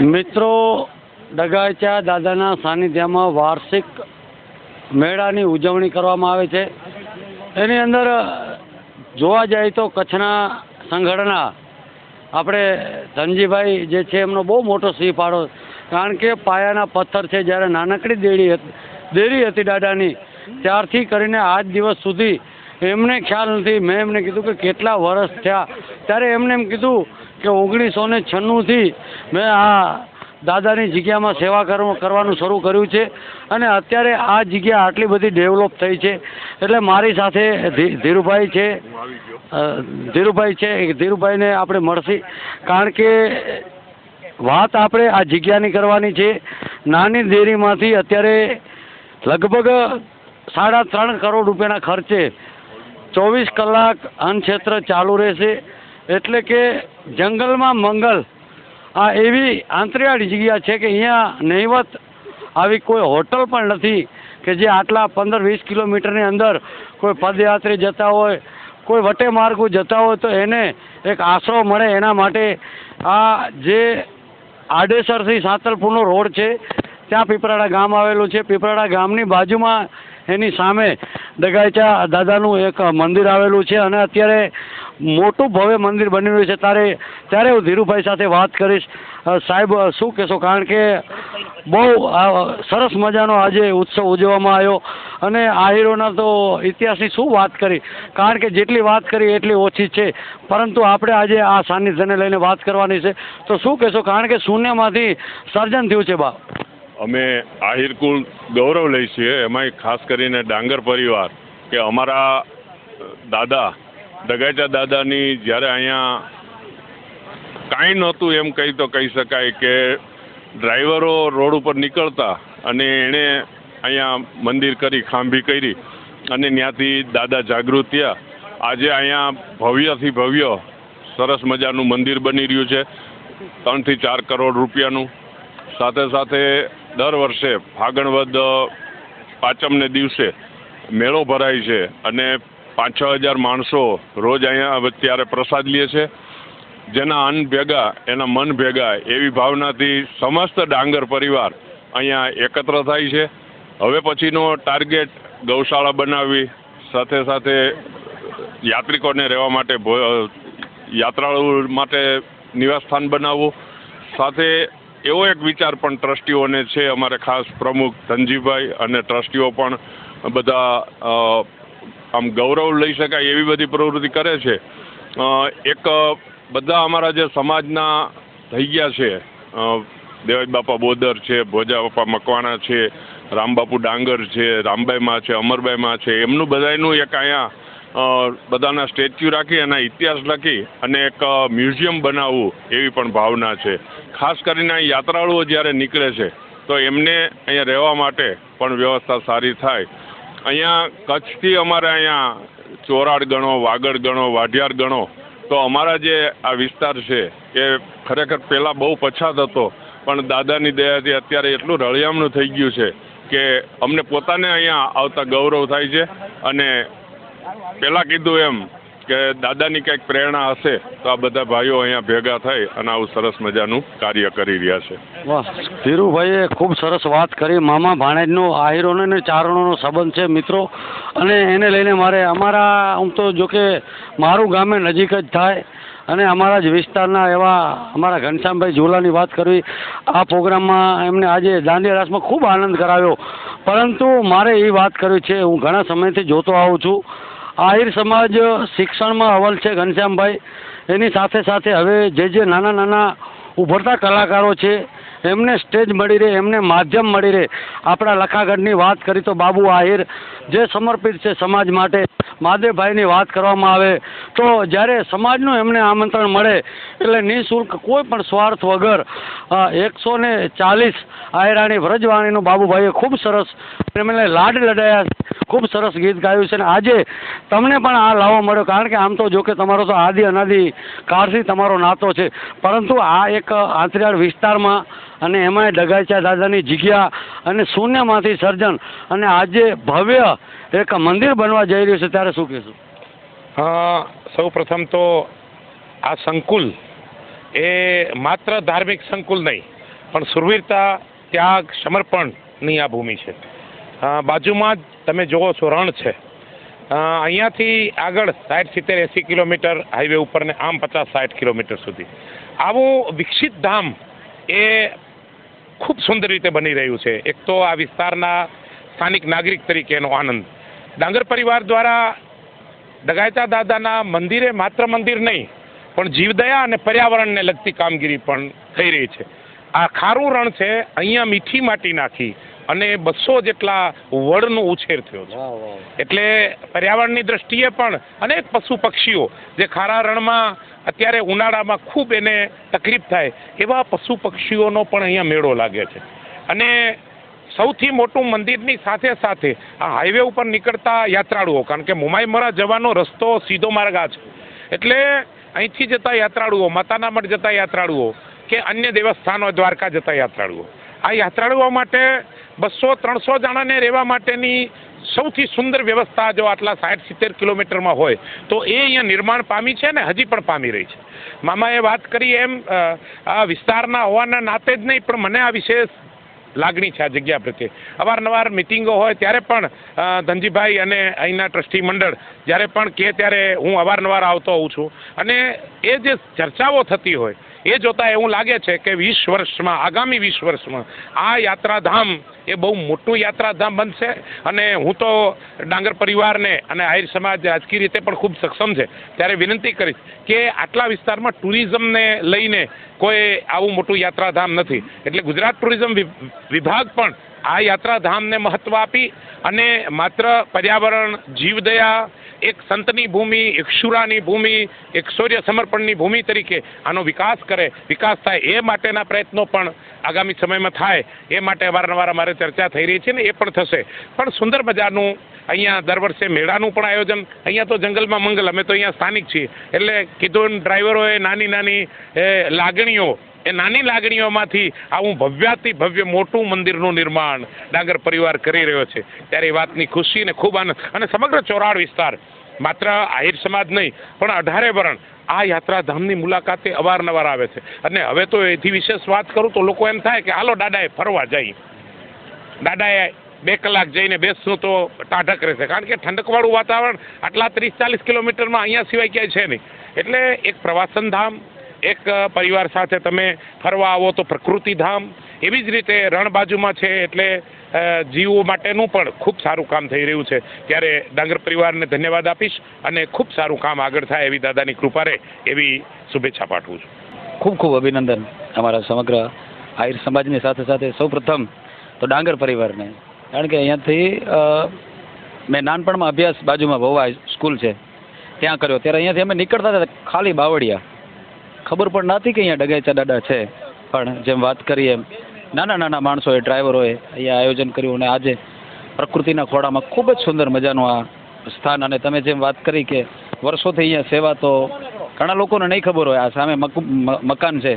મિત્રો ડગાચા દાદાના સાનિધ્યમાં વાર્ષિક મેળાની ઉજવણી કરવામાં આવે છે. એની અંદર જોવા જાય તો કચ્છના સંગઠના આપણે ધનજીભાઈ જે છે એમનો બહુ મોટો સિંહ પાડો કારણ કે પાયાના પથ્થર છે જ્યારે નાનકડી દેરી દેરી હતી દાદાની, ત્યારથી કરીને આજ દિવસ સુધી એમને ખ્યાલ નથી. મેં એમને કીધું કે કેટલા વર્ષ થયા? ત્યારે એમને એમ કીધું કે ઓગણીસો ને છન્નુંથી મેં આ દાદાની જગ્યામાં સેવા કરવા, કરવાનું શરૂ કર્યું છે. અને અત્યારે આ જગ્યા આટલી બધી ડેવલપ થઈ છે. એટલે મારી સાથે ધીરુભાઈ છે. ધીરુભાઈ છે. ધીરુભાઈને આપણે મળશે. કારણ કે વાત આપણે આ જગ્યાની કરવાની છે. નાની દેરીમાંથી અત્યારે લગભગ સાડા ત્રણ કરોડ રૂપિયાના ખર્ચે ચોવીસ કલાક અન્નક્ષેત્ર ચાલુ રહેશે. એટલે કે જંગલમાં મંગલ. આ એવી આંતરિયાળી જગ્યા છે કે અહીંયા નહિવત આવી કોઈ હોટલ પણ નથી કે જે આટલા પંદર વીસ કિલોમીટરની અંદર કોઈ પદયાત્રી જતા હોય, કોઈ વટે માર્ગો જતા હોય તો એને એક આશરો મળે એના માટે આ જે આડેસરથી સાંતલપુરનો રોડ છે, ત્યાં પીપરાડા ગામ આવેલું છે. પીપરાડા ગામની બાજુમાં એની સામે દગાઈચા દાદાનું એક મંદિર આવેલું છે અને અત્યારે મોટું ભવ્ય મંદિર બની રહ્યું છે. ત્યારે ત્યારે હું ધીરુભાઈ સાથે વાત કરીશ. સાહેબ શું કહેશો? કારણ કે બહુ સરસ મજાનો આજે ઉત્સવ ઉજવવામાં આવ્યો અને આહિરોના તો ઇતિહાસની શું વાત કરી? કારણ કે જેટલી વાત કરી એટલી ઓછી છે. પરંતુ આપણે આજે આ સાનિધ્યને લઈને વાત કરવાની છે. તો શું કહેશો? કારણ કે શૂન્યમાંથી સર્જન થયું છે બા. અમે આહિર કુલ ગૌરવ લઈ છીએ. એમાંય ખાસ કરીને ડાંગર પરિવાર કે અમારા દાદા દગાચા દાદાની જ્યારે અહીંયા કાંઈ નહોતું એમ કહી તો કહી શકાય કે ડ્રાઈવરો રોડ ઉપર નીકળતા અને એણે અહીંયા મંદિર કરી, ખાંભી કરી અને ત્યાંથી દાદા જાગૃત થયા. આજે અહીંયા ભવ્યથી ભવ્ય, સરસ મજાનું મંદિર બની રહ્યું છે. ત્રણથી ચાર કરોડ રૂપિયાનું. સાથે સાથે દર વર્ષે ફાગણવદ પાંચમને દિવસે મેળો ભરાય છે અને પાંચ છ હજાર માણસો રોજ અહીંયા ત્યારે પ્રસાદ લે છે. જેના અન્ન ભેગા, એના મન ભેગા એવી ભાવનાથી સમસ્ત ડાંગર પરિવાર અહીંયા એકત્ર થાય છે. હવે પછીનો ટાર્ગેટ ગૌશાળા બનાવવી, સાથે સાથે યાત્રિકોને રહેવા માટે યાત્રાળુ માટે નિવાસસ્થાન બનાવવું, સાથે એવો એક વિચાર પણ ટ્રસ્ટીઓને છે. અમારે ખાસ પ્રમુખ ધનજીભાઈ અને ટ્રસ્ટીઓ પણ બધા આમ ગૌરવ લઈ શકાય એવી બધી પ્રવૃત્તિ કરે છે. એક બધા અમારા જે સમાજના થઈ ગયા છે દેવાજ બાપા બોદર છે, ભોજા બાપા મકવાણા છે, રામબાપુ ડાંગર છે, રામબાઈમાં છે, અમરબાઈમાં છે, એમનું બધાયનું એક અહીંયા બધાના સ્ટેચ્યુ રાખી એના ઇતિહાસ લખી અને એક મ્યુઝિયમ બનાવવું એવી પણ ભાવના છે. ખાસ કરીને અહીં યાત્રાળુઓ જ્યારે નીકળે છે, તો એમને અહીંયા રહેવા માટે પણ વ્યવસ્થા સારી થાય. અહીંયા કચ્છથી અમારે અહીંયા ચોરાડ ગણો, વાગડ ગણો, વાઢિયાર ગણો, તો અમારા જે આ વિસ્તાર છે, એ ખરેખર પહેલાં બહુ પછાત હતો, પણ દાદાની દયાથી અત્યારે એટલું રળિયામણું થઈ ગયું છે કે અમને પોતાને અહીંયા આવતા ગૌરવ થાય છે અને પહેલાં કીધું એમ કે દાદાની કંઈક પ્રેરણા હશે તો આ બધા ભાઈઓ અહીંયા ભેગા થઈ અને આવું સરસ મજાનું કાર્ય કરી રહ્યા છે. વાહ. ધીરુભાઈએ ખૂબ સરસ વાત કરી. મામા ભાણેજનો આહિરોનો અને ચારણોનો સંબંધ છે, મિત્રો. અને એને લઈને મારે અમારા, આમ તો જો કે મારું ગામે નજીક જ થાય અને અમારા જ વિસ્તારના એવા અમારા ઘનશ્યામભાઈ ઝોલાની વાત કરવી, આ પ્રોગ્રામમાં એમને આજે દાંડિયા રાસમાં ખૂબ આનંદ કરાવ્યો. પરંતુ મારે એ વાત કરવી છે, હું ઘણા સમયથી જોતો આવું છું. આહિર સમાજ શિક્ષણમાં અવ્વલ છે ઘનશ્યામભાઈ. એની સાથે સાથે હવે જે જે નાના નાના ઉભરતા કલાકારો છે, એમને સ્ટેજ મળી રહે, એમને માધ્યમ મળી રહે. આપણા લખાગઢની વાત કરી તો બાબુ આહિર, જે સમર્પિત છે સમાજ માટે માધેવભાઈની વાત કરવામાં આવે તો જ્યારે સમાજનું એમને આમંત્રણ મળે, એટલે નિઃશુલ્ક કોઈ પણ સ્વાર્થ વગર એકસો ને ચાલીસ આયરાણી વ્રજવાણીનું બાબુભાઈએ ખૂબ સરસ, એમને લાડ લડાયા ખૂબ સરસ ગીત ગાયું છે અને આજે તમને પણ આ લાવો મળ્યો. કારણ કે આમ તો જો કે તમારો તો આદિ અનાદિ કાળથી તમારો નાતો છે. પરંતુ આ એક આંતરિયાળ વિસ્તારમાં અને એમાંય ડગાચા દાદાની જગ્યા અને શૂન્યમાંથી સર્જન અને આજે ભવ્ય એક મંદિર બનવા જઈ રહ્યું છે. ત્યારે શું કહેશું? સૌ પ્રથમ તો આ સંકુલ એ માત્ર ધાર્મિક સંકુલ નહીં, પણ સુરવીરતા, ત્યાગ, સમર્પણની આ ભૂમિ છે. બાજુમાં જ તમે જુઓ છો, રણ છે. અહીંયાથી આગળ સાઠ સિત્તેર એંસી કિલોમીટર હાઈવે ઉપર ને આમ પચાસ સાઠ કિલોમીટર સુધી. આવું વિકસિત ધામ એ ખૂબ સુંદર રીતે બની રહ્યું છે. એક તો આ વિસ્તારના સ્થાનિક નાગરિક તરીકેનો આનંદ. ડાંગર પરિવાર દ્વારા ડગાયતા દાદાના મંદિરે માત્ર મંદિર નહીં, પણ જીવદયા અને પર્યાવરણને લગતી કામગીરી પણ થઈ રહી છે. આ ખારું રણ છે, અહીંયા મીઠી માટી નાખી અને બસો જેટલા વડનો ઉછેર થયો છે. એટલે પર્યાવરણની દ્રષ્ટિએ પણ અનેક પશુ પક્ષીઓ જે ખારા રણમાં અત્યારે ઉનાળામાં ખૂબ એને તકલીફ થાય એવા પશુ પક્ષીઓનો પણ અહીંયા મેળો લાગે છે. અને સૌથી મોટું મંદિરની સાથે સાથે આ હાઈવે ઉપર નીકળતા યાત્રાળુઓ કારણ કે મુમાઈમરા જવાનો રસ્તો સીધો માર્ગ આ છે. એટલે અહીંથી જતા યાત્રાળુઓ માતાના મઠ જતા યાત્રાળુઓ કે અન્ય દેવસ્થાનો દ્વારકા જતા યાત્રાળુઓ આ યાત્રાળુઓ માટે બસો, ત્રણસો જણાને રહેવા માટેની સૌથી સુંદર વ્યવસ્થા જો આટલા સાઠ, સિત્તેર કિલોમીટરમાં હોય, તો એ અહીંયા નિર્માણ પામી છે ને હજી પણ પામી રહી છે. મામાએ વાત કરી એમ આ વિસ્તારના હોવાના નાતે જ નહીં, પણ મને આ વિશેષ લાગણી છે આ જગ્યા પ્રત્યે. અવારનવાર મિટિંગો હોય, ત્યારે પણ ધનજીભાઈ અને અહીંના ટ્રસ્ટી મંડળ જ્યારે પણ કે ત્યારે હું અવારનવાર આવતો હોઉં છું. અને એ જે ચર્ચાઓ થતી હોય એ જોતા એવું લાગે છે કે વીસ વર્ષમાં, આગામી વીસ વર્ષમાં આ યાત્રાધામ એ બહુ મોટું યાત્રાધામ બનશે અને હું તો ડાંગર પરિવારને અને આહિર સમાજ રાજકીય રીતે પણ ખૂબ સક્ષમ છે. ત્યારે વિનંતી કરીશ કે આટલા વિસ્તારમાં ટુરિઝમને લઈને કોઈ આવું મોટું યાત્રાધામ નથી. એટલે ગુજરાત ટુરિઝમ વિભાગ પણ આ યાત્રાધામને મહત્વ આપી અને માત્ર પર્યાવરણ, જીવદયા, એક સંતની ભૂમિ, એક શુરાની ભૂમિ, એક સૂર્ય સમર્પણની ભૂમિ તરીકે આનો વિકાસ કરે, વિકાસ થાય એ માટેના પ્રયત્નો પણ આગામી સમયમાં થાય એ માટે વારંવાર અમારે ચર્ચા થઈ રહી છે ને એ પણ થશે. પણ સુંદર મજાનું અહીંયા દર વર્ષે મેળાનું પણ આયોજન, અહીંયા તો જંગલમાં મંગલ, અમે તો અહીંયા સ્થાનિક છીએ. એટલે કીધું ડ્રાઈવરોએ નાની નાની લાગણીઓ એ નાની લાગણીઓમાંથી આવું ભવ્યાતિ ભવ્ય મોટું મંદિરનું નિર્માણ ડાંગર પરિવાર કરી રહ્યો છે. ત્યારે એ વાતની ખુશી અને ખૂબ આનંદ અને સમગ્ર ચોરાડ વિસ્તાર, માત્ર આહિર સમાજ નહીં, પણ અઢારે વરણ આ યાત્રાધામની મુલાકાતે અવારનવાર આવે છે. અને હવે તો એથી વિશેષ વાત કરું તો લોકો એમ થાય કે, હાલો દાદાએ ફરવા જઈએ દાદાએ બે કલાક જઈને બેસશું તો ટાઢક રહેશે. કારણ કે ઠંડકવાળું વાતાવરણ આટલા ત્રીસ ચાલીસ કિલોમીટરમાં અહીંયા સિવાય ક્યાંય છે નહીં. એટલે એક પ્રવાસન ધામ એક પરિવાર સાથે તમે ફરવા આવો તો પ્રકૃતિ ધામ એવી જ રીતે રણ બાજુમાં છે એટલે જીવો માટેનું પણ ખૂબ સારું કામ થઈ રહ્યું છે. ત્યારે ડાંગર પરિવારને ધન્યવાદ આપીશ અને ખૂબ સારું કામ આગળ થાય એવી દાદાની કૃપા રહે એવી શુભેચ્છા પાઠવું છું. ખૂબ ખૂબ અભિનંદન અમારા સમગ્ર આહિર સમાજની સાથે સાથે સૌપ્રથમ તો ડાંગર પરિવારને. કારણ કે અહીંયાથી મેં નાનપણમાં અભ્યાસ બાજુમાં ભવા સ્કૂલ છે, ત્યાં કર્યો. ત્યારે અહીંયાથી અમે નીકળતા હતા ખાલી બાવળિયા. ખબર પણ નહોતી કે અહીંયા ડગાઈચા દાદા છે. પણ જેમ વાત કરી એમ નાના નાના માણસોએ ડ્રાઈવરોએ અહીંયા આયોજન કર્યું અને આજે પ્રકૃતિના ખોળામાં ખૂબ જ સુંદર મજાનું આ સ્થાન અને તમે જેમ વાત કરી કે વર્ષોથી અહીંયા સેવા તો ઘણા લોકોને નહીં ખબર હોય આ સામે મક- મકાન છે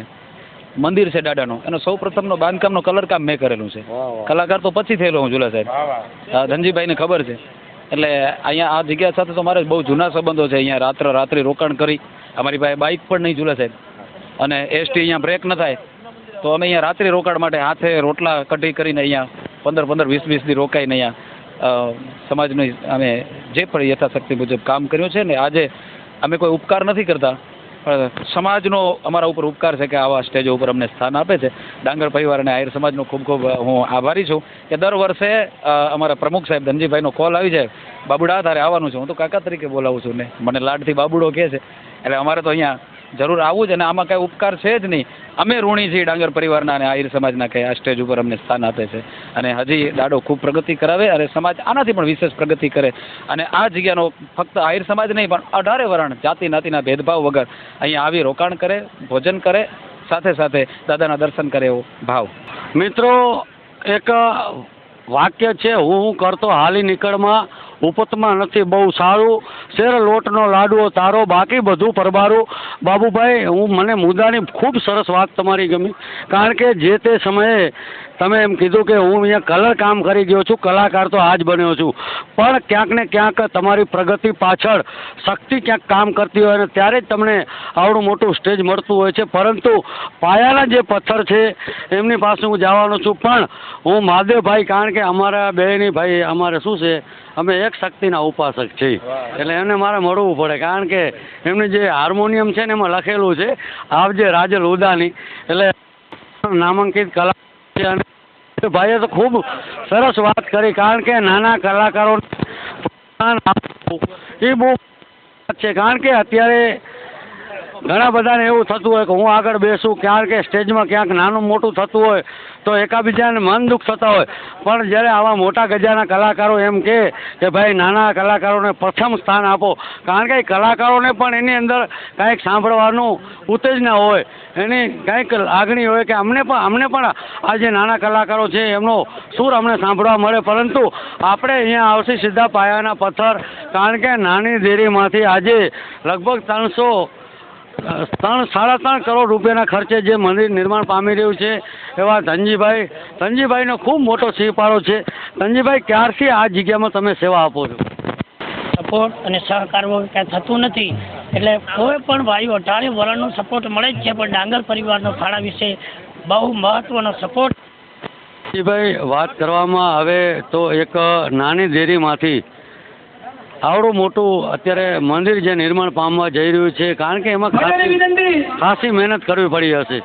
મંદિર છે દાદાનું એનો સૌ પ્રથમનો બાંધકામનો કલર કામ મેં કરેલું છે. કલાકાર તો પછી થયેલો હું ઝુલા સાહેબ. ધનજીભાઈને ખબર છે. એટલે અહીંયા આ જગ્યા સાથે તો મારે બહુ જૂના સંબંધો છે અહીંયા રાત્ર રાત્રિ રોકાણ કરી અમારી પાસે બાઇક પણ નહીં ઝૂલે સાહેબ. અને એસટી અહીંયા બ્રેક ન થાય. તો અમે અહીંયા રાત્રિ રોકાણ માટે હાથે રોટલા કઢી કરીને અહીંયા પંદર પંદર વીસ વીસ દી રોકાઈને અહીંયા સમાજની અમે જે પણ યથાશક્તિ મુજબ કામ કર્યું છે ને આજે અમે કોઈ ઉપકાર નથી કરતા સમાજનો અમારા ઉપર ઉપકાર છે કે આવા સ્ટેજ ઉપર અમને સ્થાન આપે છે. ડાંગર પરિવાર અને આહિર સમાજનો ખૂબ ખૂબ હું આભારી છું કે દર વર્ષે અમારા પ્રમુખ સાહેબ ધનજીભાઈનો કોલ આવી જાય. બાબુડા, તારે આવવાનું છે. હું તો કાકા તરીકે બોલાવું છું ને. મને લાડથી બાબુડો કહે છે. એટલે અમારે તો અહીંયા જરૂર આવવું જ અને આમાં કાંઈ ઉપકાર છે જ નહીં. અમે ઋણી છીએ ડાંગર પરિવારના અને આહિર સમાજના કે આ સ્ટેજ ઉપર અમને સ્થાન આપે છે. અને હજી દાડો ખૂબ પ્રગતિ કરાવે અને સમાજ આનાથી પણ વિશેષ પ્રગતિ કરે. અને આ જગ્યાનો ફક્ત આહિર સમાજ નહીં, પણ અઢારે વરણ જાતિ નાતિના ભેદભાવ વગર અહીંયા આવી રોકાણ કરે, ભોજન કરે, સાથે સાથે દાદાના દર્શન કરે એવો ભાવ. મિત્રો, એક વાક્ય છે, હું હું કરતો હાલી નીકળમાં ઉપતમાં નથી, બહુ સારું. શેર લોટનો લાડવો તારો, બાકી બધું પરબારું. બાબુભાઈ, હું મને મુદ્દાની ખૂબ સરસ વાત તમારી ગમી. કારણ કે જે તે સમયે તમે એમ કીધું કે હું અહીંયા કલર કામ કરી ગયો છું, કલાકાર તો આજ બન્યો છું. પણ ક્યાંક ને ક્યાંક તમારી પ્રગતિ પાછળ શક્તિ ક્યાંક કામ કરતી હોય અને ત્યારે જ તમને આવડું મોટું સ્ટેજ મળતું હોય છે. પરંતુ પાયાના જે પથ્થર છે, એમની પાસે હું જવાનો છું. પણ હું મહાદેવભાઈ, કારણ કે અમારા બેની ભાઈ અમારે શું છે અમે એક શક્તિના ઉપાસક છીએ. એટલે એમને મારે મળવું પડે, કારણ કે એમની જે હાર્મોનિયમ છે ને એમાં લખેલું છે આવજે રાજલ ઉદાની, એટલે નામાંકિત કલા અને ભાઈએ તો ખૂબ સરસ વાત કરી, કારણ કે નાના કલાકારો એ બહુ છે. કારણ કે અત્યારે ઘણા બધાને એવું થતું હોય કે હું આગળ બેસું, ક્યાંક સ્ટેજમાં ક્યાંક નાનું મોટું થતું હોય, તો એકાબીજાને મન દુઃખ થતા હોય. પણ જ્યારે આવા મોટા ગજાના કલાકારો એમ કે ભાઈ, નાના કલાકારોને પ્રથમ સ્થાન આપો, કારણ કે કલાકારોને પણ એની અંદર કાંઈક સાંભળવાનું ઉત્તેજના હોય, એની કાંઈક લાગણી હોય કે અમને પણ અમને પણ આ જે નાના કલાકારો છે, એમનો સૂર અમને સાંભળવા મળે. પરંતુ આપણે અહીંયા આવશે સીધા પાયાના પથ્થર, કારણ કે નાની દેરીમાંથી આજે લગભગ ત્રણસો ત્રણ સાડા ત્રણ કરોડ રૂપિયાના ખર્ચે જે મંદિર નિર્માણ પામી રહ્યું છે એવા ધનજીભાઈ ધનજીભાઈનો ખૂબ મોટો સિપારો છે. ધનજીભાઈ ક્યારથી આ જગ્યામાં તમે સેવા આપો છો? સપોર્ટ અને સહકાર ક્યાંય થતું નથી. એટલે કોઈ પણ ભાઈઓ અઢારે વરણનો સપોર્ટ મળે જ છે પણ ડાંગર પરિવારનો ફાળા વિશે બહુ મહત્વનો સપોર્ટ ધનજીભાઈ વાત કરવામાં આવે તો એક નાની દેરીમાંથી આવડું મોટું અત્યારે મંદિર જે નિર્માણ પામવા જઈ રહ્યું છે કારણ કે એમાં ખાસી ખાસી મહેનત કરવી પડી હશે.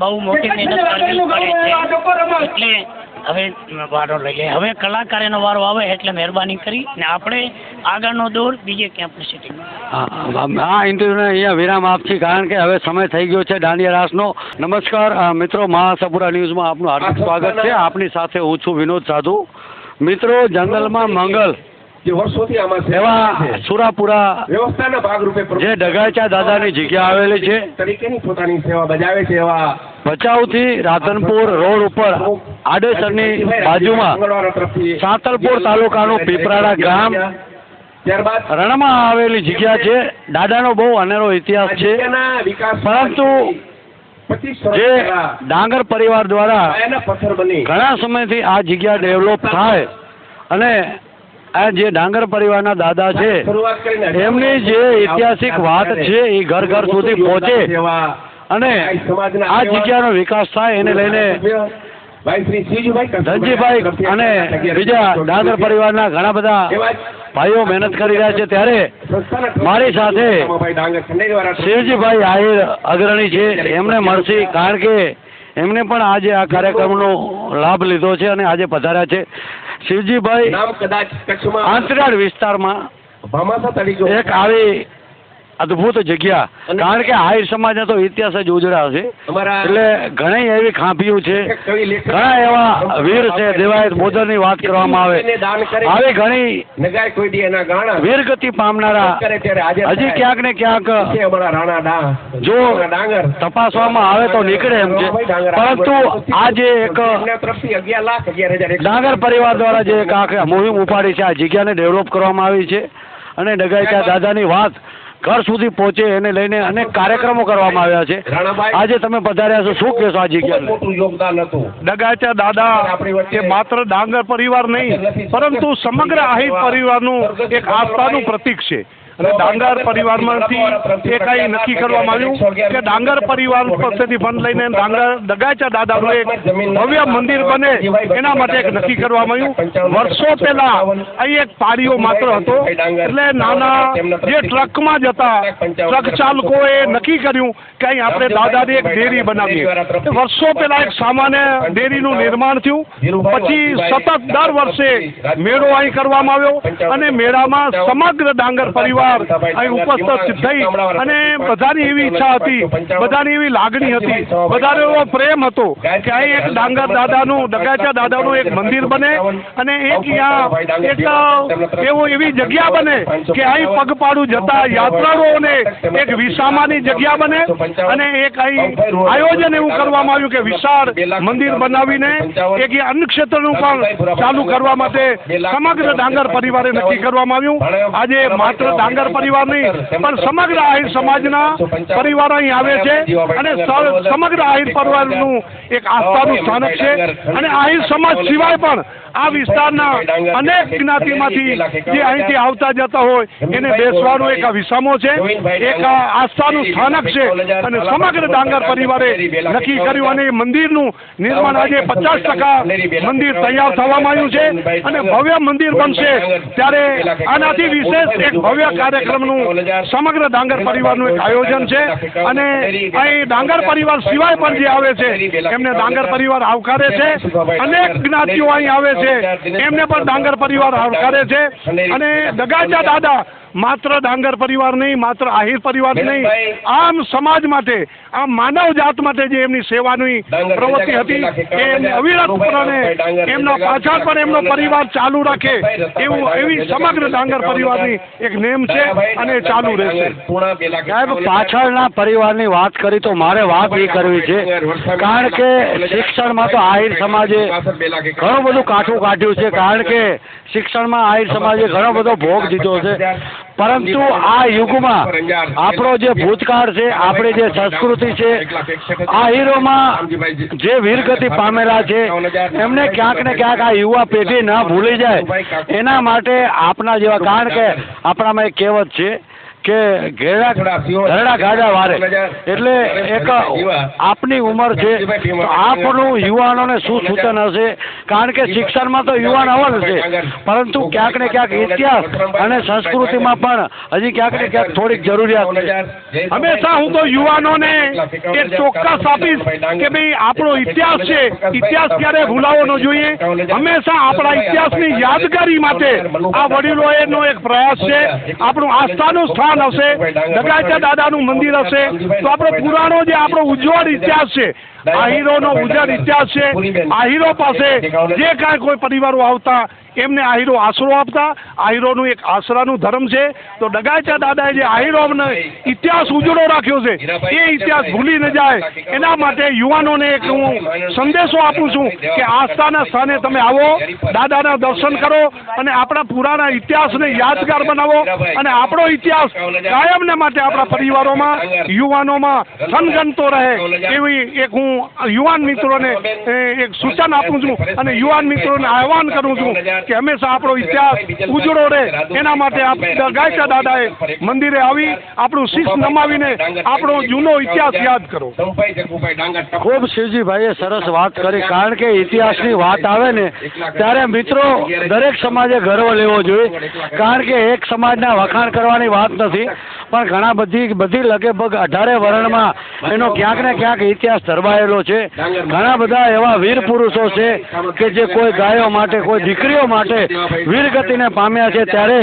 બહુ મોટી મહેનત કરવી પડે છે. એટલે હવે વારો લઈએ હવે કલાકારોનો વારો આવે એટલે મહેરબાની કરી ને આપણે આગળનો દોર બીજે ક્યાં પ્રસિદ્ધ આ આ ઇન્ટરવ્યુને અહીંયા વિરામ આપছি કારણ કે હવે સમય થઈ ગયો છે દાંડિયા રાસનો. નમસ્કાર મિત્રો મહાસપુરા ન્યૂઝમાં આપનું હાર્દિક સ્વાગત છે. આપની સાથે હું છું વિનોદ સાધુ. મિત્રો જંગલમાં મંગલ. જે વર્ષોથી આમાં સેવા એવા કરે છે. સુરાપુરા વ્યવસ્થાના ભાગરૂપે જે ડગાચા દાદાની જગ્યા આવેલી છે. તરીકેની પોતાની સેવા બજાવે છે એવા ભચાઉથી રાધનપુર રોડ ઉપર આડેસરની બાજુમાં સાંતલપુર તાલુકાનું પીપરાડા ગામ ત્યારબાદ રણમાં આવેલી જગ્યા છે. દાદાનો બહુ અનેરો ઇતિહાસ છે. પરંતુ જે ડાંગર પરિવાર દ્વારા ઘણા સમયથી આ જગ્યા ડેવલપ થાય અને આ જે ડાંગર પરિવારના દાદા છે એમની જે ઐતિહાસિક વાત છે એ ઘર ઘર સુધી પહોંચે. અને આ જગ્યાનો વિકાસ થાય એને લઈને ધનજીભાઈ અને બીજા ડાંગર પરિવારના ઘણા બધા ભાઈઓ મહેનત કરી રહ્યા છે. ત્યારે મારી સાથે શિવજીભાઈ આહિર અગ્રણી છે. એમને મળશે કારણ કે એમને પણ આજે આ કાર્યક્રમનો લાભ લીધો છે અને આજે પધાર્યા છે. શિવજીભાઈ આંતરિયાળ વિસ્તારમાં એક આવી અદ્ભુત જગ્યા. કારણ કે આહિર સમાજના તો ઇતિહાસ જ ઉજળા છે. એટલે ઘણી એવી ખાંભીઓ છે. ઘણા એવા વીર છે દેવાયત બોધરની વાત કરવામાં આવે. આવી ઘણી વીરગતિ પામનારા હજી ક્યાંક ને ક્યાંક જો ડાંગર. તપાસવામાં આવે તો નીકળે એમ છે. પરંતુ આ જે એક ડાંગર પરિવાર દ્વારા જે એક આખી મુહિમ ઉપાડી છે આ જગ્યાને ડેવલપ કરવામાં આવી છે. અને ડગાઈચા દાદાની વાત ઘર સુધી પહોંચે એને લઈને અનેક કાર્યક્રમો કરવામાં આવ્યા છે. આજે તમે પધાર્યા છો. શું કહેશો આ હતું. ડગાચા દાદા એ માત્ર ડાંગર પરિવાર નહીં પરંતુ સમગ્ર આહિર પરિવારનું એક આસ્થાનું પ્રતીક છે. અને ડાંગર પરિવારમાંથી એ કાંઈ નક્કી કરવામાં આવ્યું કે ડાંગર પરિવાર પાસેથી ફંડ લઈને ડાંગર ડગાચા દાદાનું એક ભવ્ય મંદિર બને, એના માટે એક નક્કી કરવામાં આવ્યું. વર્ષો પહેલા અહીં એક પારીઓ માત્ર હતો. એટલે નાના જે ટ્રકમાં જતા ટ્રક ચાલકોએ નક્કી કર્યું કે અહીં આપણે દાદાની એક ડેરી બનાવીએ. વર્ષો પહેલા એક સામાન્ય ડેરીનું નિર્માણ થયું. પછી સતત દર વર્ષે મેળો અહીં કરવામાં આવ્યો અને મેળામાં સમગ્ર ડાંગર પરિવાર પરિવાર અહીં ઉપસ્થિત થઈ અને બધાની એવી ઈચ્છા હતી બધાની એવી લાગણી હતી. બધાનો એવો પ્રેમ હતો કે અહીં એક ડાંગર દાદાનું ડગાચા દાદાનું એક મંદિર બને અને એક એક એવો એવી જગ્યા બને કે અહીં પગપાળું જતા યાત્રાળુઓને એક વિસામાની જગ્યા બને અને એક અહીં આયોજન એવું કરવામાં આવ્યું કે વિશાળ મંદિર બનાવીને એક એ અન્ન ક્ષેત્રનું પણ ચાલુ કરવા માટે સમગ્ર ડાંગર પરિવારે નક્કી કરવામાં આવ્યું. આજે માત્ર ડાંગર પરિવાર નહીં પણ સમગ્ર આહિર સમાજના પરિવાર અહીં આવે છે અને સમગ્ર આહિર પરિવારનું એક આસ્થાનું સ્થાનક છે અને આહિર સમાજ સિવાય પણ આ વિસ્તારના અનેક જ્ઞાતિમાંથી જે અહીંથી આવતા જતા હોય, એને બેસવાનો એક વિસામો છે, એક આસ્થાનું સ્થાનક છે અને સમગ્ર ડાંગર પરિવારે નક્કી કર્યું અને મંદિરનું નિર્માણ આજે પચાસ ટકા મંદિર તૈયાર થવામાં આવ્યું છે અને ભવ્ય મંદિર બનશે ત્યારે આનાથી વિશેષ એક ભવ્ય કાર્યક્રમનું સમગ્ર ડાંગર પરિવારનું એક આયોજન છે અને અહીં ડાંગર પરિવાર સિવાય પણ જે આવે છે એમને ડાંગર પરિવાર આવકારે છે અનેક જ્ઞાતિઓ અહીં આવે છે એમને પણ ડાંગર પરિવાર આવકારે છે અને દગાચા દાદા માત્ર ડાંગર પરિવાર નહીં માત્ર આહિર પરિવાર નહીં. આમ સમાજ માટે આમ માનવ જાત માટે જે એમની સેવાની પ્રવૃત્તિ હતી એ એમને અવિરતપણે એમના પાછળ પણ એમનો પરિવાર ચાલુ રાખે. એવું એવી સમગ્ર ડાંગર પરિવારની એક નેમ છે અને ચાલુ રહેશે. સાહેબ પાછળના પરિવારની વાત કરી તો મારે વાત એ કરવી છે. કારણ કે શિક્ષણમાં તો આહિર સમાજે ઘણું બધું કાઠું કાઢ્યું છે. કારણ કે શિક્ષણમાં આહિર સમાજે ઘણો બધો ભોગ દીધો છે. પરંતુ આ યુગમાં આપણો જે ભૂતકાળ છે આપણી જે સંસ્કૃતિ છે આ હીરોમાં જે વીરગતિ પામેલા છે એમને ક્યાંક ને ક્યાંક આ યુવા પેઢી ન ભૂલી જાય. એના માટે આપના જેવા કારણ કે આપણામાં એક કહેવત છે કે ઘેડા ઘરડા ગાડા વારે. એટલે એક આપની ઉંમર છે તો આપનું યુવાનોને શું સૂચન હશે? કારણ કે શિક્ષણમાં તો યુવાન અવલ છે પરંતુ ક્યાંક ને ક્યાંક ઇતિહાસ અને સંસ્કૃતિમાં પણ હજી ક્યાંક ને ક્યાંક થોડીક જરૂરિયાત છે. હંમેશા હું તો યુવાનોને એ ચોક્કસ આપીશ કે ભાઈ આપણો ઇતિહાસ છે. ઇતિહાસ ક્યારે ભૂલાવો ન જોઈએ. હંમેશા આપણા ઇતિહાસની યાદગારી માટે આ વડીલોએનો એક પ્રયાસ છે. આપણું આસ્થાનું સ્થાન હશે દગાચા દાદાનું મંદિર હશે. તો આપણો પુરાણો જે આપણો ઉજ્જવળ ઇતિહાસ છે આહીરોનો ઉજ્જવળ ઇતિહાસ છે આહીરો પાસે જે કાંઈ કોઈ પરિવારો આવતા, એમને આહીરો આશરો આપતા. આહીરોનું એક આશરાનું ધર્મ છે. તો ડગાચા દાદાએ જે આહીરોનો ઇતિહાસ ઉજળો રાખ્યો છે, એ ઇતિહાસ ભૂલી ન જાય. એના માટે યુવાનોને એક હું સંદેશો આપું છું કે આસ્થાના સ્થાને તમે આવો, દાદાના દર્શન કરો અને આપણા પુરાણા ઇતિહાસને યાદગાર બનાવો અને આપણો ઇતિહાસ કાયમને માટે આપણા પરિવારોમાં યુવાનોમાં સનગનતો રહે. એવી એક હું યુવાન મિત્રોને એક સૂચન આપું છું અને યુવાન મિત્રોને આહવાન કરું છું કે હંમેશા આપણો ઇતિહાસ ઉજળો રહે. એના માટે ગાયકા દાદાએ મંદિરે આવી આપણું શીશ નમાવીને આપણો જૂનો ઇતિહાસ યાદ કરો. ખૂબ શિવજીભાઈએ સરસ વાત કરી. કારણ કે ઇતિહાસની વાત આવે ને ત્યારે મિત્રો દરેક સમાજે ગર્વ લેવો જોઈએ. કારણ કે એક સમાજના વખાણ કરવાની વાત નથી. see? પણ ઘણા બધી બધી લગભગ અઢારે વર્ણમાં એનો ક્યાંક ને ક્યાંક ઇતિહાસ ધરવાયેલો છે. ઘણા બધા એવા વીર પુરુષો છે કે જે કોઈ ગાયો માટે, કોઈ દીકરીઓ માટે વીરગતિને પામ્યા છે. ત્યારે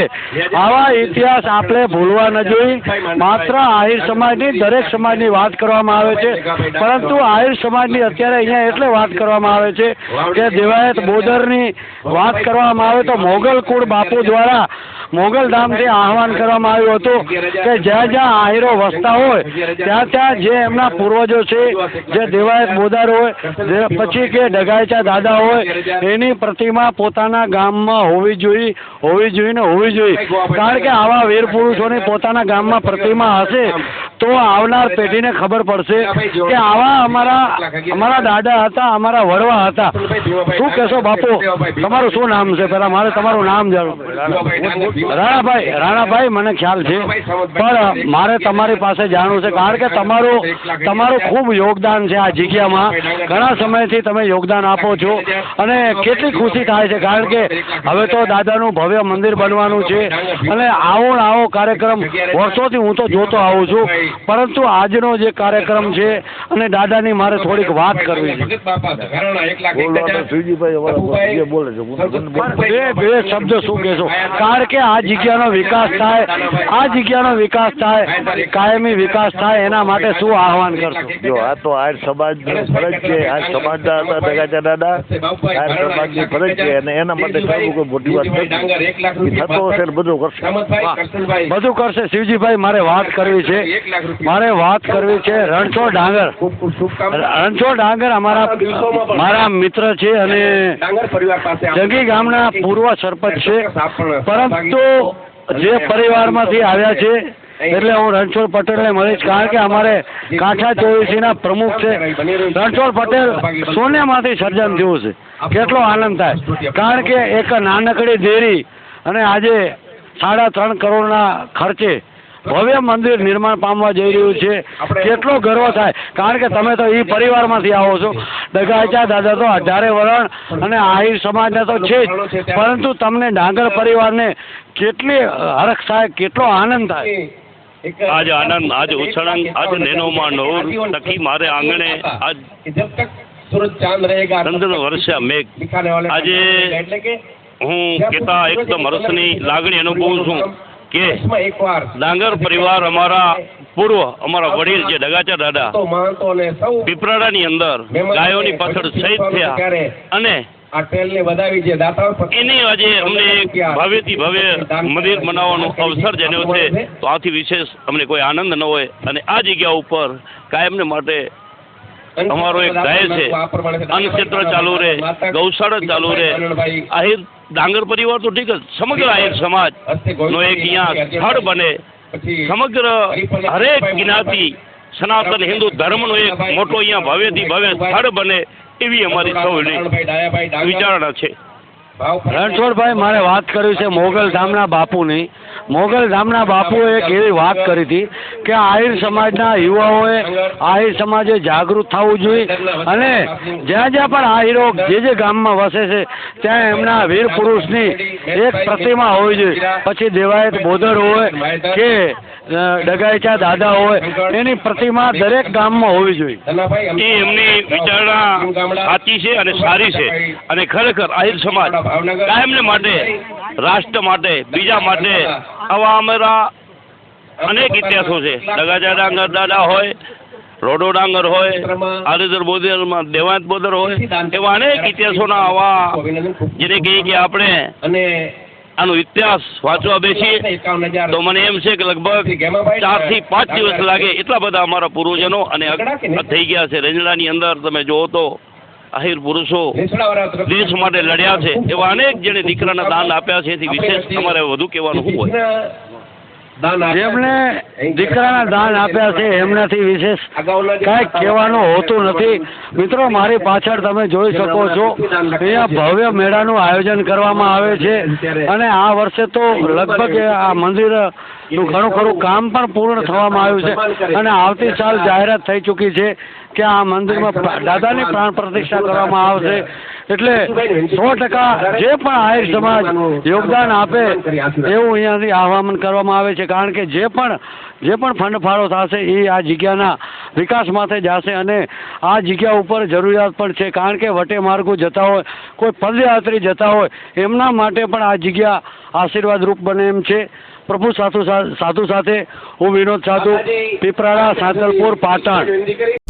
આવા ઇતિહાસ આપણે ભૂલવા ન જોઈએ. માત્ર આહિર સમાજની, દરેક સમાજની વાત કરવામાં આવે છે. પરંતુ આહિર સમાજની અત્યારે અહીંયા એટલે વાત કરવામાં આવે છે કે દેવાયત બોદરની વાત કરવામાં આવે તો મોગલ કુળ બાપુ દ્વારા મોગલ ધામથી આહવાન કરવામાં આવ્યું હતું કે જ્યાં જ્યાં આહીરો વસતા હોય, ત્યાં ત્યાં જે એમના પૂર્વજો છે, જે દેવાયત બોદાર હોય પછી કે ડગાયચા દાદા હોય, એની પ્રતિમા પોતાના ગામમાં હોવી જોઈએ હોવી જોઈએ ને હોવી જોઈએ. કારણ કે આવા વીર પુરુષોની પોતાના ગામમાં પ્રતિમા હશે, તો આવનાર પેઢીને ખબર પડશે કે આવા અમારા અમારા દાદા હતા, અમારા વડવા હતા. શું કહેશો બાપુ? તમારું શું નામ છે? પેલા મારે તમારું નામ જાણવું. રાણાભાઈ રાણાભાઈ, મને ખ્યાલ છે. પણ મારે તમારી પાસે જાણવું છે, કારણ કે તમારું તમારું ખૂબ યોગદાન છે આ જગ્યામાં. ઘણા સમયથી તમે યોગદાન આપો છો અને કેટલી ખુશી થાય છે, કારણ કે હવે તો દાદાનું ભવ્ય મંદિર બનવાનું છે અને આવો આવો કાર્યક્રમ વર્ષોથી હું તો જોતો આવું છું. પરંતુ આજનો જે કાર્યક્રમ છે અને દાદાની મારે થોડીક વાત કરવી છે. બે શબ્દ શું કહેશો? કારણ કે આ જગ્યાનો વિકાસ થાય, આ જગ્યાનો વિકાસ થાય કાયમી વિકાસ થાય એના માટે શું આહવાન કરશો? જો આ તો આર સમાજની ફરજ છે આર સમાજના હતા દગાચા દાદા. આર સમાજની ફરજ છે અને એના માટે સાહેબ કોઈ મોટી વાત નથી. થતો હશે બધું કરશે. બધું કરશે. શિવજીભાઈ મારે વાત કરવી છે. એક લાખ રૂપિયા. મારે વાત કરવી છે રણછોડ ડાંગર. ખૂબ ખૂબ શુભકામના રણછોડ ડાંગર અમારા મારા મિત્ર છે અને ડાંગર પરિવાર પાસે આપણે- જંગી ગામના પૂર્વ સરપંચ છે. પરંતુ જે પરિવારમાંથી આવ્યા છે એટલે હું રણછોડ પટેલને મળીશ કારણ કે અમારે કાંઠા ચોવીસીના પ્રમુખ છે. રણછોડ પટેલ સોન્યામાંથી સર્જન થયું છે. કેટલો આનંદ થાય. કારણ કે એક નાનકડી દેરી અને આજે સાડા ત્રણ કરોડના ખર્ચે ભવ્ય મંદિર નિર્માણ પામવા જઈ રહ્યું છે. કેટલો ગર્વ થાય. કારણ કે તમે તો એ પરિવારમાંથી આવો છો. દગાચા દાદા તો અઢારે વરણ અને આહિર સમાજના તો છે જ. પરંતુ તમને ડાંગર પરિવારને કેટલી હરખ થાય કેટલો આનંદ થાય. આજ આનંદ આજ ઉછળંગ આજ નેનોમાં નોર સખી મારે આંગણે આજ તક ચંદ્ર વર્ષા મેઘ આજે એટલે કે હું કેતા એકદમ હર્ષની લાગણી અનુભવું છું કે ડાંગર પરિવાર અમારા પૂર્વ અમારા વડીલ છે ડગાચા દાદા તો ની અંદર ગાયો પીપરાડાની અંદર ગાયોની પાછળ શહીદ થયા અને આ ટ્રેલને વધાવી છે. પર એની આજે અમને ભવ્યથી ભવ્ય મંદિર બનાવવાનો અવસર જેનો છે તો આથી વિશેષ અમને કોઈ આનંદ ન હોય. અને આ જગ્યા ઉપર કાયમને માટે અમારો એક ગાય છે. અન્નક્ષેત્ર ચાલુ રહે ગૌશાળા ચાલુ રહે. આહિર ડાંગર પરિવાર તો ઠીક જ સમગ્ર આહિર સમાજ નો એક અહીંયા સ્થળ બને. સમગ્ર હરેક જ્ઞાતિ સનાતન હિન્દુ ધર્મનો એક મોટો અહીંયા ભવ્યથી ભવ્ય સ્થળ બને. એવી અમારી સૌની વિચારણા છે. રણછોડભાઈ, મારે વાત કરવી છે મોગલ ધામના બાપુની. મોગલ ધામના બાપુએ એક એવી વાત કરી હતી કે આહિર સમાજના યુવાઓએ આહિર સમાજે જાગૃત થવું જોઈએ અને જ્યાં જ્યાં પણ આહિરો જે જે ગામમાં વસે છે, ત્યાં એમના વીર પુરુષની એક પ્રતિમા હોવી જોઈએ. પછી દેવાયત બોદર હોય કે ડગાયચા દાદા હોય, એની પ્રતિમા દરેક ગામમાં હોવી જોઈએ. એ એમની વિચારણા સાચી છે અને સારી છે. અને ખરેખર આહિર સમાજ માટે, રાષ્ટ્ર માટે, બીજા માટે આવા અમારા અનેક ઇતિહાસો છે. દગાજા ડાંગર દાદા હોય, રોડો ડાંગર હોય આરેદર બોદર દેવાંત બોદર હોય, એવા અનેક ઇતિહાસોના આવા જેને કહીએ કે આપણે આનો ઇતિહાસ વાંચવા બેસીએ. તો મને એમ છે કે લગભગ ચારથી પાંચ દિવસ લાગે એટલા બધા અમારા પૂર્વજનો અને થઈ ગયા છે. રંજડાની અંદર તમે જોવો તો આહિર પુરુષો દેશ માટે લડ્યા છે. એવા અનેક જેને દીકરાના દાન આપ્યા છે. એથી વિશેષ તમારે વધુ કહેવાનું શું હોય. જેમણે દીકરાના દાન આપ્યા છે એમનાથી વિશેષ કાંઈ કહેવાનું હોતું નથી. મિત્રો મારી પાછળ તમે જોઈ શકો છો અહીંયા ભવ્ય મેળાનું આયોજન કરવામાં આવે છે. અને આ વર્ષે તો લગભગ આ મંદિરનું ઘણું ખરું કામ પણ પૂર્ણ થવામાં આવ્યું છે. અને આવતી સાલ જાહેરાત થઈ ચૂકી છે. કે આ મંદિરમાં દાદાની પ્રાણ પ્રતિષ્ઠા કરવામાં આવશે. એટલે સો ટકા જે પણ આહિર સમાજ યોગદાન આપે એવું અહીંયાથી આહવાન કરવામાં આવે છે. કારણ કે જે પણ જે પણ ફંડ ફાળો થશે એ આ જગ્યાના વિકાસ માટે જશે અને આ જગ્યા ઉપર જરૂરિયાત પણ છે. કારણ કે વટે માર્ગો જતા હોય કોઈ પદયાત્રી જતા હોય એમના માટે પણ આ જગ્યા આશીર્વાદ રૂપ બને એમ છે. પ્રભુ સાધુ સાધુ સાથે હું વિનોદ સાધુ પીપરાળા સાંતલપુર પાટણ.